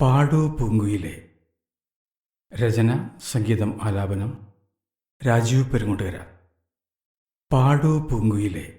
പാടു പൂങ്കുയിലെ. രചന സംഗീതം ആലാപനം. രാജീവ് പെരുങ്ങോട്ടുകര. പാടു പൂങ്കുയിലെ.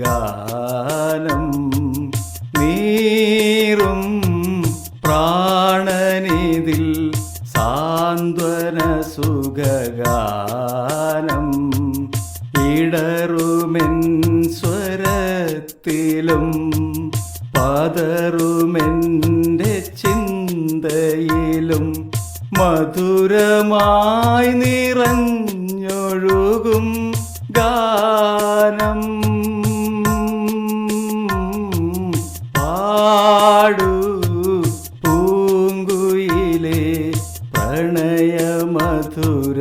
പ്രണയമധുരഗാനം നീറും പ്രാണനിതിൽ സാന്ത്വന സുഖഗാനം ഇടറുമെൻ സ്വരത്തിലും പതറുമെന്റെ ചിന്തയിലും മധുരമായി നിറഞ്ഞൊഴുകും പ്രണയമധുര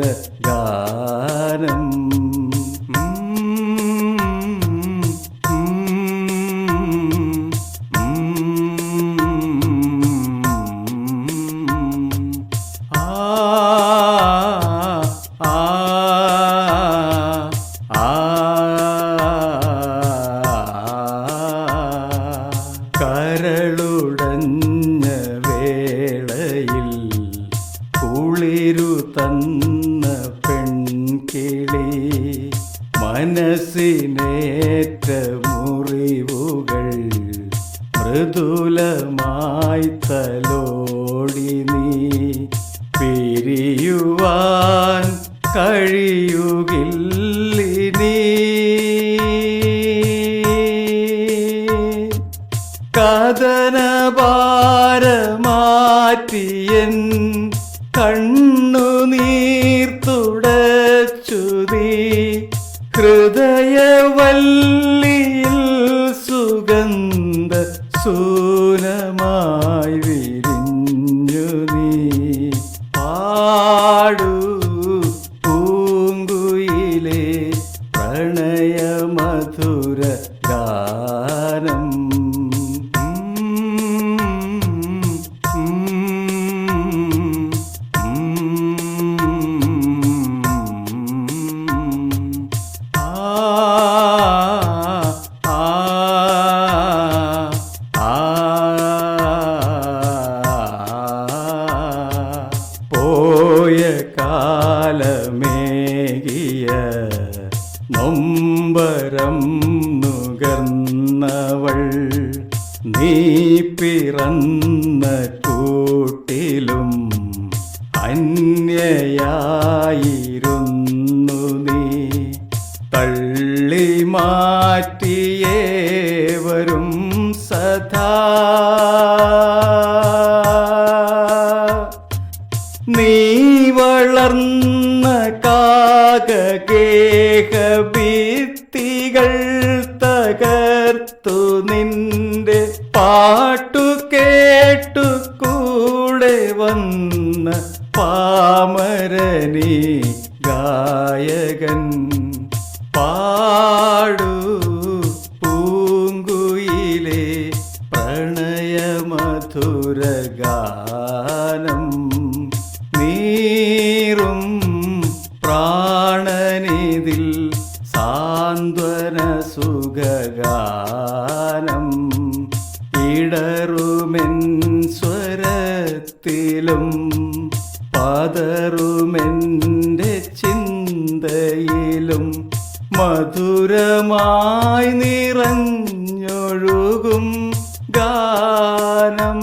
കുളിരു തന്ന പെൺകിളി മനസ്സിനേറ്റ മുറിവുകൾ മൃദുലമായി തലോടി നീ പിരിയുവാൻ കഴിയുകില്ലിനീ കണ്ണുനീർ ഹൃദയ ഹൃദയവല്ലിയിൽ സുഗന്ധ സൂനമായി വിരിഞ്ഞു നീ. പാടു പൂങ്കുയിലെ പ്രണയമധുര നുകർന്നവൾ നീ പിറന്ന കൂട്ടിലും അന്യയായിരുന്നു നീ. തള്ളി മാറ്റിയേവരും സദാ. നീ വളർന്ന കാകകേഹ തകർത്തു നിന്റെ പാട്ടു കേട്ടു കൂടെ വന്ന പാമരനി ഗായകൻ. ഇടറുമെൻ സ്വരത്തിലും ചിന്തയിലും മധുരമായി നിറഞ്ഞൊഴുകും ഗാനം.